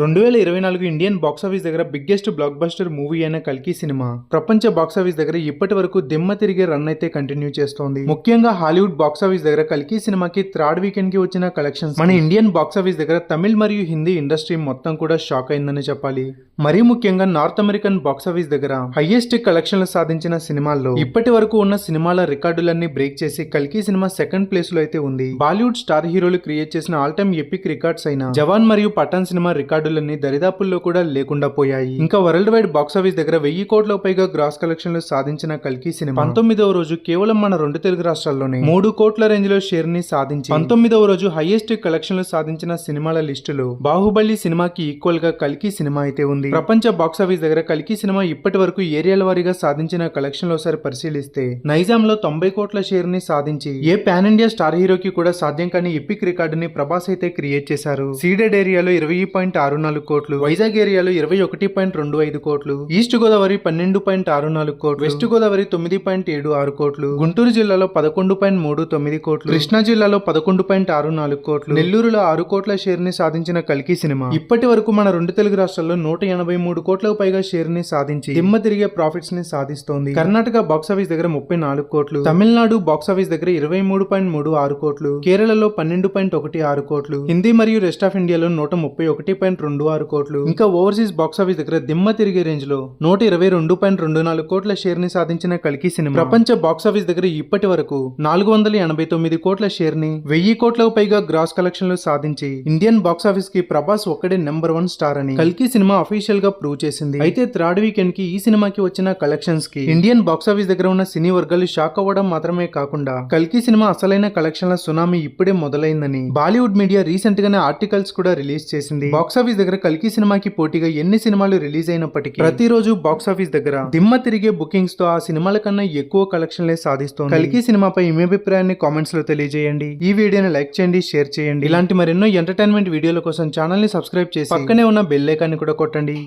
రెండు వేల ఇరవై నాలుగు ఇండియన్ బాక్సాఫీస్ దగ్గర బిగ్గెస్ట్ బ్లాక్ బస్టర్ మూవీ అయిన కల్కి సినిమా. ప్రపంచ బాక్సాఫీస్ దగ్గర ఇప్పటి వరకు దిమ్మ తిరిగే రన్ అయితే కంటిన్యూ చేస్తోంది. ముఖ్యంగా హాలీవుడ్ బాక్సాఫీస్ దగ్గర కల్కి సినిమాకి థర్డ్ వీకెండ్కి వచ్చిన కలెక్షన్స్. మన ఇండియన్ బాక్సాఫీస్ దగ్గర తమిళ్ మరియు హిందీ ఇండస్ట్రీ మొత్తం కూడా షాక్ అయిందని చెప్పాలి. మరీ ముఖ్యంగా నార్త్ అమెరికన్ బాక్సాఫీస్ దగ్గర హైయెస్ట్ కలెక్షన్లు సాధించిన సినిమాల్లో ఇప్పటి వరకు ఉన్న సినిమాల రికార్డులన్నీ బ్రేక్ చేసి కల్కి సినిమా సెకండ్ ప్లేస్లో అయితే ఉంది. బాలీవుడ్ స్టార్ హీరోలు క్రియేట్ చేసిన ఆల్ టైమ్ ఎపిక్ రికార్డ్స్ అయిన జవాన్ మరియు పఠాన్ సినిమా రికార్డులన్నీ దరిదాపుల్లో కూడా లేకుండా పోయాయి. ఇంకా వరల్డ్ వైడ్ బాక్సాఫీస్ దగ్గర వెయ్యి కోట్ల పైగా గ్రాస్ కలెక్షన్లు సాధించిన కల్కి సినిమా. పంతొమ్మిదవ రోజు కేవలం మన రెండు తెలుగు రాష్ట్రాల్లోనే మూడు కోట్ల రేంజ్లో షేర్ని సాధించి పంతొమ్మిదవ రోజు హైయెస్ట్ కలెక్షన్లు సాధించిన సినిమాల లిస్టులో బాహుబలి సినిమాకి ఈక్వల్గా కల్కి సినిమా అయితే ఉంది. ప్రపంచ బాక్సాఫీస్ దగ్గర కల్కి సినిమా ఇప్పటి వరకు ఏరియాల వారీగా సాధించిన కలెక్షన్లో ఒకసారి పరిశీలిస్తే నైజాం లో తొంభై కోట్ల షేర్ని సాధించి ఏ పాన్ ఇండియా స్టార్ హీరోకి కూడా సాధ్యం కాని ఎపిక్ రికార్డుని ప్రభాస్ అయితే క్రియేట్ చేశారు. సీడెడ్ ఏరియాలో ఇరవై పాయింట్ ఆరు నాలుగు కోట్లు వైజాగ్ ఏరియాలో ఇరవై ఒకటి పాయింట్ రెండు ఐదు కోట్లు ఈస్ట్ గోదావరి పన్నెండు పాయింట్ ఆరు నాలుగు కోట్లు వెస్ట్ గోదావరి తొమ్మిది పాయింట్ ఏడు ఆరు కోట్లు గుంటూరు జిల్లాలో పదకొండు పాయింట్ మూడు తొమ్మిది కోట్లు కృష్ణా జిల్లాలో పదకొండు పాయింట్ ఆరు నాలుగు కోట్లు నెల్లూరులో ఆరు కోట్ల షేర్ని సాధించిన కల్కి సినిమా. ఇప్పటి వరకు మన రెండు తెలుగు రాష్ట్రాల్లో నూట ఎనభై మూడు కోట్లకు పైగా షేర్ని సాధించి దిమ్మ తిరిగే ప్రాఫిట్స్ని సాధిస్తోంది. కర్ణాటక బాక్స్ ఆఫీస్ దగ్గర ముప్పై నాలుగు కోట్లు తమిళనాడు బాక్స్ ఆఫీస్ దగ్గర ఇరవై మూడు పాయింట్ మూడు ఆరు కోట్లు కేరళలో పన్నెండు పాయింట్ ఒకటి ఆరు కోట్లు హిందీ మరియు రెస్ట్ ఆఫ్ ఇండియాలో నూట ముప్పై ఒకటి పాయింట్ రెండు ఆరు కోట్లు. ఇంకా ఓవర్సీస్ బాక్సాఫీస్ దగ్గర దిమ్మ తిరిగే రేంజ్లో నూట ఇరవై రెండు పాయింట్ రెండు నాలుగు కోట్ల షేర్ని సాధించిన కల్కి సినిమా. ప్రపంచ బాక్సాఫీస్ దగ్గర ఇప్పటి వరకు నాలుగు వందల ఎనభై తొమ్మిది కోట్ల షేర్ని వెయ్యి కోట్లకు పైగా గ్రాస్ కలెక్షన్లు సాధించి ఇండియన్ బాక్సాఫీస్కి ప్రభాస్ ఒక్కడే నెంబర్ వన్ స్టార్ అని కల్కి సినిమా అఫీషియల్గా ప్రూవ్ చేసింది. అయితే థర్డ్ వీకెండ్కి ఈ సినిమాకి వచ్చిన కలెక్షన్స్కి ఇండియన్ బాక్సాఫీస్ దగ్గర ఉన్న సినీ వర్గాలు షాక్ అవ్వడం మాత్రమే కాకుండా కల్కి సినిమా అసలైన కలెక్షన్ల సునామీ ఇప్పుడే మొదలైందని బాలీవుడ్ మీడియా రీసెంట్ గానే ఆర్టికల్స్ కూడా రిలీజ్ చేసింది. బాక్సాఫీస్ దగ్గర కల్కి సినిమాకి పోటీగా ఎన్ని సినిమాలు రిలీజ్ అయినప్పటికీ ప్రతిరోజు బాక్సాఫీస్ దగ్గర దిమ్మ తిరిగే బుకింగ్స్తో ఆ సినిమాల కన్నా ఎక్కువ కలెక్షన్లే సాధిస్తోంది. కల్కి సినిమాపై మీ అభిప్రాయాన్ని కామెంట్స్లో తెలియజేయండి. ఈ వీడియోని లైక్ చేయండి షేర్ చేయండి. ఇలాంటి మరెన్నో ఎంటర్టైన్మెంట్ వీడియోల కోసం ఛానల్ని సబ్స్క్రైబ్ చేసి పక్కనే ఉన్న బెల్ ఐకాన్ని కూడా కొట్టండి.